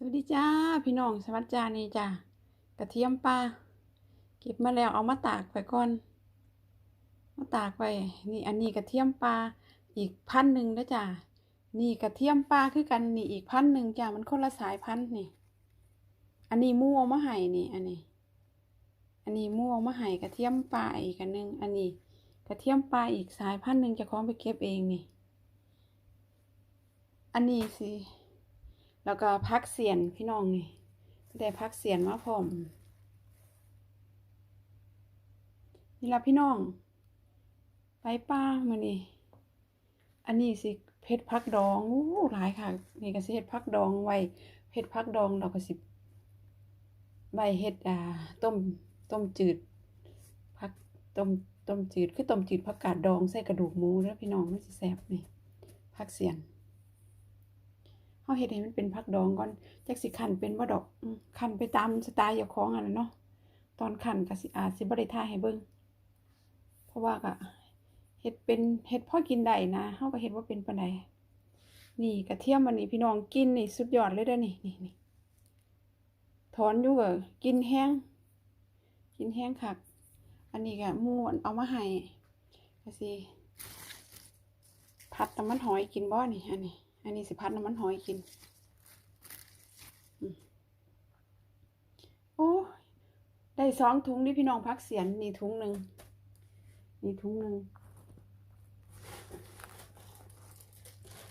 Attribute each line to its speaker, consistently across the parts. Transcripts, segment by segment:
Speaker 1: สวัสดีจ้าพี่น้องสวัสดีจ้านี่จ้ากระเทียมปลาเก็บมาแล้วเอามาตากไว้ก่อนมาตากไว้นี่อันนี้กระเทียมปลาอีกพันหนึ่งแล้วจ้านี่กระเทียมปลาคือกันนี่อีกพันหนึ่งจ้ามันคนละสายพันธุ์นี่ อันนี้มู่เอามาให้นี่ อันนี้ อันนี้มู่เอามาให้กระเทียมปลาอีกอันหนึงอันนี้กระเทียมปลาอีกสายพันธุ์หนึ่งจะคล้องไปเก็บเองนี่ อันนี้สิ แล้วก็พักเสียนพี่น้องนี่ได้พักเสียนมาพร้อมนี่ละพี่น้อง ไปป้ามือนี่อันนี้สิเพชรพักดองอู้หลายค่ะ นี่ก็สิเฮ็ดพักดองไว้เพชรพักดองเราก็สิใบเฮ็ดอ่าต้มต้มจืดพักต้มต้มจืดคือต้มจืดผักกาดดองใส่กระดูกหมูแล้วพี่น้องมันสิแซ่บนี่พักเสียนาเฮ็ดให้มันเป็นผักดองก่อนจักสิคั่นเป็นบ่ดอกอืมคั่นไปตามสไตล์เจ้าของอันนั้นเนาะตอนคั่นก็สิอาจสิบ่ได้ถ่าให้เบิ่งเพราะว่าก็เฮ็ดเป็นเฮ็ดพอกินได้นะเฮาก็เฮ็ดบ่เป็นปานใดนี่กระเทียมอันนี้พี่น้องกินนี่สุดยอดเลยเด้อนี่นี่นี่ถอนอยู่ก็กินแห้งกินแห้งคักอันนี้ก็หมู่เอามาให้ก็สิผัดน้ำมันหอยกินบ่นี่อันนี้ อันนี้สิพัดน้ำมันหอยกินโอ้ได้สองถุงนี่พี่น้องพักเสียนนี่ถุงหนึ่งนี่ถุงหนึ่ง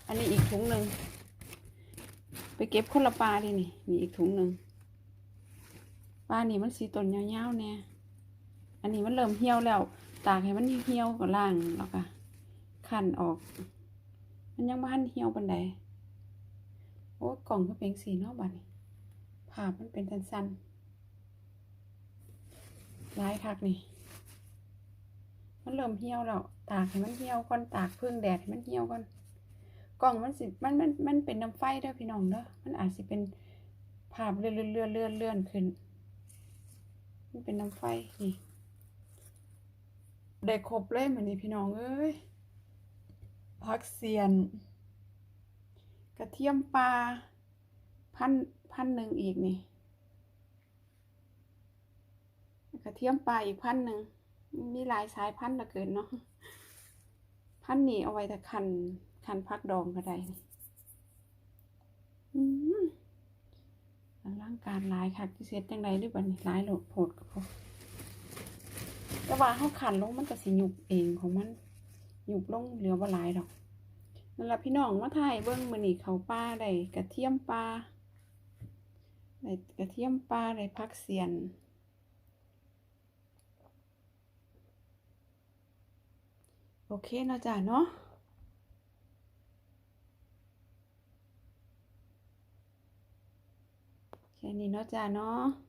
Speaker 1: อันนี้อีกถุงหนึ่งไปเก็บคนละปลาดินี่นี่อีกถุงหนึ่งปลานี่มันสีต้นยาวๆแน่อันนี้มันเริ่มเหี่ยวแล้ว ตากให้มันเหี่ยวก็ล่างแล้วก็ขันออก มันยังบ้านเหี่ยวปันใดโอ้ยกล่องก็เป็นสีนอกบัดนี้ภาพมันเป็นสั้นๆลายคักนี่ มันเริ่มเหี่ยวแล้วตากให้มันเหี่ยวก่อนตากพึ่งแดดให้มันเหี่ยวก่อนกล่องมันสิมันมันมันเป็นน้ำไฟเด้อพี่น้องเด้อมันอาจสิเป็นภาพเลื่อนเลื่อนเลื่อนเลื่อนเลื่อนขึ้น มันเป็นน้ำไฟนี่ได้ครบเลยเหมือนนี้พี่น้องเอ้ย ผักเสียน กระเทียมปลาพันพันหนึ่งอีกนี่ กระเทียมปลาอีกพันหนึ่งมีหลายสายพันธุ์เหลือเกินเนาะพันนี้เอาไว้แต่คันคันพักดองก็ได้นี่อืมร่างการหลายค่ะที่เสร็จจังไดด้วยบัดนี้หลายโหลดโผดกับพวกแต่ว่าเขาขันลงมันก็สิหยุบเองของมัน หยุบลงเหลือบ่หลายดอกนั่นละพี่น้องมาถ่ายเบิ้งมื้อนี้เขาปลาได้กระเทียมปลาได้กระเทียมปลาได้ผักเสียนโอเคเนาะจ้ะเนาะแค่นี้เนาะจ้ะเนาะ